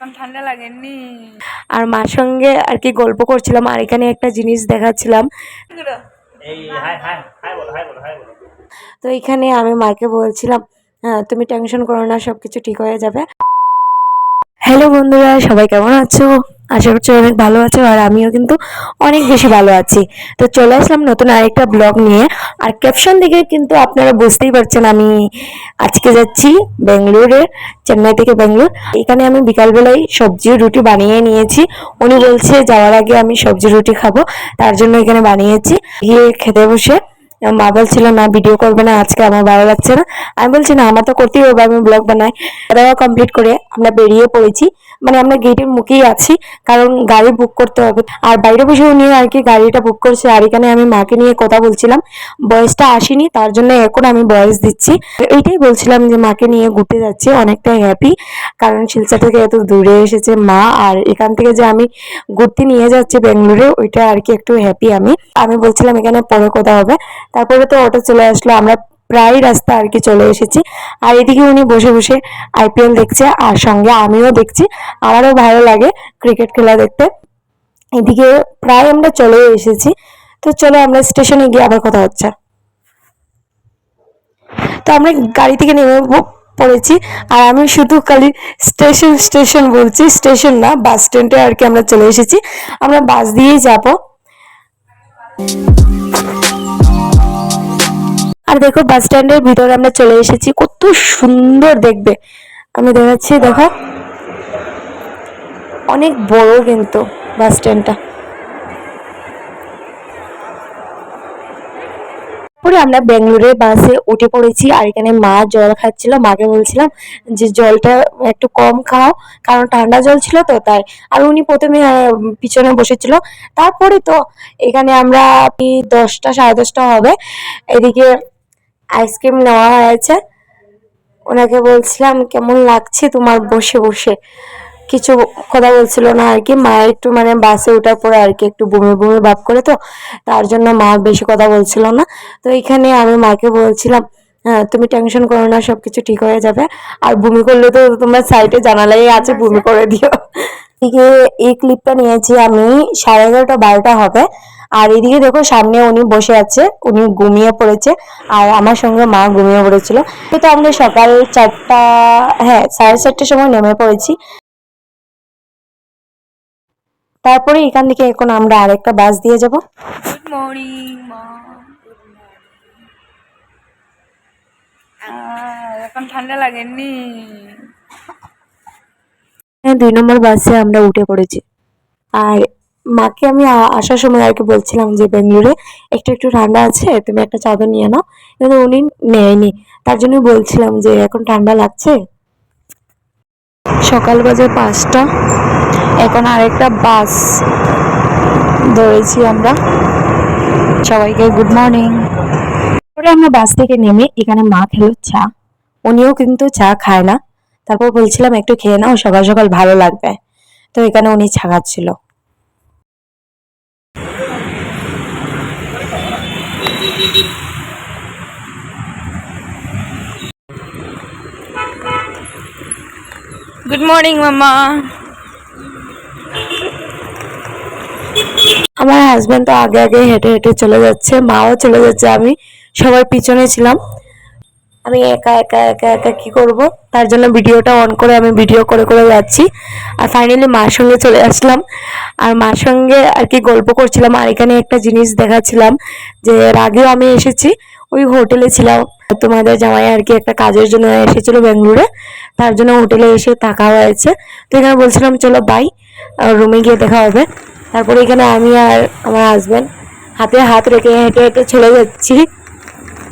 এখন ঠান্ডা লাগেনি আর মার সঙ্গে আর কি গল্প করছিলাম আর এখানে একটা জিনিস দেখাচ্ছিলাম। এই হাই হাই হাই বলো হাই বলো হাই বলো। তো এখানে আমি মাকে বলছিলাম হ্যাঁ তুমি টেনশন করো না সব কিছু ঠিক হয়ে যাবে। হ্যালো বন্ধুরা সবাই কেমন আছো? আশা করছি অনেক ভালো আছো আর আমিও কিন্তু অনেক বেশি ভালো আছি। তো চলে আসলাম নতুন আরেকটা ব্লগ নিয়ে। আর ক্যাপশন দেখে কিন্তু আপনারা বুঝতেই পারছেন আমি আজকে যাচ্ছি বেঙ্গলোরে, চেন্নাই থেকে বেঙ্গলোর। এখানে আমি বিকালবেলায় সবজি রুটি বানিয়ে নিয়েছি। উনি বলছে যাওয়ার আগে আমি সবজি রুটি খাব, তার জন্য এখানে বানিয়েছি। গিয়ে খেতে বসে মা বলছিল, না ভিডিও করবে না, আজকে আমার ভালো লাগছে না। আমি বলছি, না, আমার তো করতেই হবে, আমি ব্লগ বানাই। দাওয়া কমপ্লিট করে আমরা বেরিয়ে পড়েছি। মানে আমরা গেটের মুখেই আছি, কারণ গাড়ি বুক করতে হবে। আর বাইরে বসে উনি আর কি গাড়িটা বুক করছে, আর এখানে আমি মাকে নিয়ে কথা বলছিলাম। বয়সটা আসেনি, তার জন্য এখন আমি বয়স দিচ্ছি। এইটাই বলছিলাম যে মাকে নিয়ে ঘুরতে যাচ্ছি অনেকটা হ্যাপি কারণ শিলচর থেকে এত দূরে এসেছে মা, আর এখান থেকে যে আমি ঘুরতে নিয়ে যাচ্ছি বেঙ্গলোরে, ওইটা আর কি একটু হ্যাপি আমি। আমি বলছিলাম এখানে পরে কথা হবে, তারপরে তো অটো চলে আসলো, আমরা প্রায় রাস্তা আর কি চলে এসেছি। আর এদিকে উনি বসে বসে আইপিএল দেখছে, আর সঙ্গে আমিও দেখছি। আমারও ভালো লাগে ক্রিকেট খেলা দেখতে। এদিকে প্রায় আমরা চলে এসেছি। তো চলো আমরা স্টেশনে গিয়ে আবার কথা হচ্ছে। তো আমরা গাড়ি থেকে নেমে পড়েছি। আর আমি শুধু খালি স্টেশন স্টেশন বলছি, স্টেশন না, বাস স্ট্যান্ডে আর কি আমরা চলে এসেছি। আমরা বাস দিয়েই যাব। আর দেখো বাস স্ট্যান্ডের ভিতরে আমরা চলে এসেছি। কত সুন্দর দেখবে। আমি দেখাচ্ছি, দেখো। অনেক বড় কিন্তু বাস স্ট্যান্ডটা পরে আমরা বেঙ্গালুরুর বাসে উঠে পড়েছি আর এখানে মা জল খাচ্ছিল। মাকে বলছিলাম যে, জলটা একটু কম খাও, কারণ ঠান্ডা জল ছিল তো তাই। আর উনি প্রথমে পিছনে বসেছিল। তারপরে তো এখানে আমরা দশটা, সাড়ে দশটা হবে। এদিকে আইসক্রিম নেওয়া হয়েছে। ওনাকে বলছিলাম, কেমন লাগছে তোমার বসে বসে? কিছু কথা বলছিল না আর কি। মা একটু মানে বাসে ওঠার পরে আর কি একটু বমি বমি ভাব করে তো, তার জন্য মা বেশি কথা বলছিল না। তো এখানে আমি মাকে বলছিলাম হ্যাঁ তুমি টেনশন করো না, সবকিছু ঠিক হয়ে যাবে। আর বমি করলে তো তোমার সাইডে জানালাই আছে, বমি করে দিও। এই ক্লিপটা নিয়েছি আমি সাড়ে এগারোটা, বারোটা হবে। আর এদিকে দেখো সামনে উনি বসে আছে উনি ঘুমিয়ে পড়েছে আর আমার সঙ্গে মা ঘুমিয়ে পড়েছিল। তো আমরা সকাল চারটা হ্যাঁ সাড়ে চারটার সময় নেমে পড়েছি। তারপরে এখান থেকে এখন আমরা আরেকটা বাস দিয়ে যাব। গুড মর্নিং মা। এখন ঠান্ডা লাগেনি হ্যাঁ দুই নম্বর বাসে আমরা উঠে পড়েছি। আর মাকে আমি আসার সময় আর কি বলছিলাম যে বেঙ্গলোরে একটু একটু ঠান্ডা আছে তুমি একটা চাদর নিয়ে নাও। কিন্তু উনি নেয়নি। তার জন্য বলছিলাম যে এখন ঠান্ডা লাগছে? সকাল বাজে পাঁচটা। এখন আরেকটা বাস ধরেছি আমরা। সবাইকে গুড মর্নিং। পরে আমরা বাস থেকে নেমে এখানে মা খেলো চা। উনিও কিন্তু চা খায় না। তারপর বলছিলাম একটু খেয়ে নাও সকাল সকাল ভালো লাগবে। তো এখানে উনি চা খাচ্ছিল। গুড মর্নিং মামা আমার হাজব্যান্ড তো আগে আগে হেঁটে হেঁটে চলে যাচ্ছে, মাও চলে যাচ্ছে, আমি সবার পিছনে ছিলাম। আমি একা একা একা একা কি করব? তার জন্য ভিডিওটা অন করে আমি ভিডিও করে করে যাচ্ছি। আর ফাইনালি মার সঙ্গে চলে আসলাম। আর মার সঙ্গে আর কি গল্প করছিলাম। আর এখানে একটা জিনিস দেখাচ্ছিলাম যে এর আগেও আমি এসেছি ওই হোটেলে ছিলাম। তোমাদের জামাই আর কি একটা কাজের জন্য এসেছিল বেঙ্গলোরে তার জন্য হোটেলে এসে থাকা হয়েছে। তো এখানে বলছিলাম, চলো বাই রুমে গিয়ে দেখা হবে। তারপরে এখানে আমি আর আমার হাজবেন্ড হাতে হাত রেখে হেঁটে হেঁটে চলে যাচ্ছি।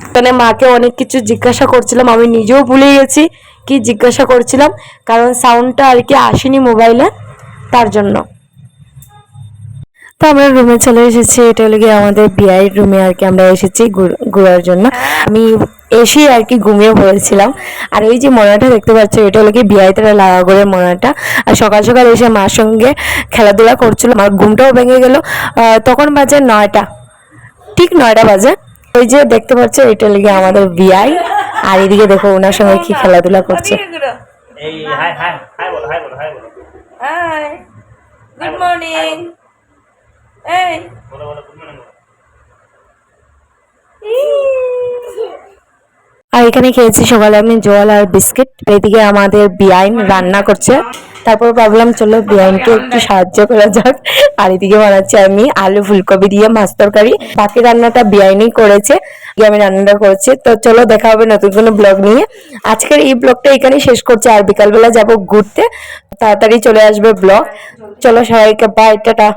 এখানে মাকে অনেক কিছু জিজ্ঞাসা করছিলাম। আমি নিজেও ভুলে গেছি কি জিজ্ঞাসা করছিলাম। কারণ সাউন্ডটা আর কি আসেনি মোবাইলে তার জন্য। তো আমরা রুমে চলে এসেছি। এটা হলো গিয়ে আমাদের বিআই রুমে আর কি আমরা এসেছি ঘুর- ঘোরার জন্য। আমি এসে আর কি ঘুমিয়ে পড়েছিলাম। আর ওই যে মনাটা দেখতে পাচ্ছ এটা হলো কি বিআই তারা লাগা করে মনাটা আর সকাল সকাল এসে মার সঙ্গে খেলাধুলা করছিল। আমার ঘুমটাও ভেঙে গেল। আহ, তখন বাজে নয়টা। ঠিক নয়টা বাজে। ওই যে দেখতে পাচ্ছ এটা লেগে আমাদের বিআই আর এদিকে দেখো ওনার সঙ্গে কি খেলাধুলা করছে। হাই হাই হাই বলো হাই বলো হাই বলো। হাই গুড মর্নিং আর এখানে খেয়েছি সকালে আমি জল আর বিস্কিট। এদিকে আমাদের বিআইন রান্না করছে। তারপর ভাবলাম, চলো বিআইনকে একটু সাহায্য করা যাক। আর এদিকে বানাচ্ছি আমি আলু ফুলকপি দিয়ে মাছ তরকারি। বাকি রান্নাটা বিআইনই করেছে। আমি রান্নাটা করেছি। তো চলো দেখা হবে নতুন কোনো ব্লগ নিয়ে। আজকের এই ব্লগটা এখানেই শেষ করছি। আর বিকালবেলা যাব ঘুরতে। তাড়াতাড়ি চলে আসবে ব্লগ। চলো সবাইকে বাই টাটা।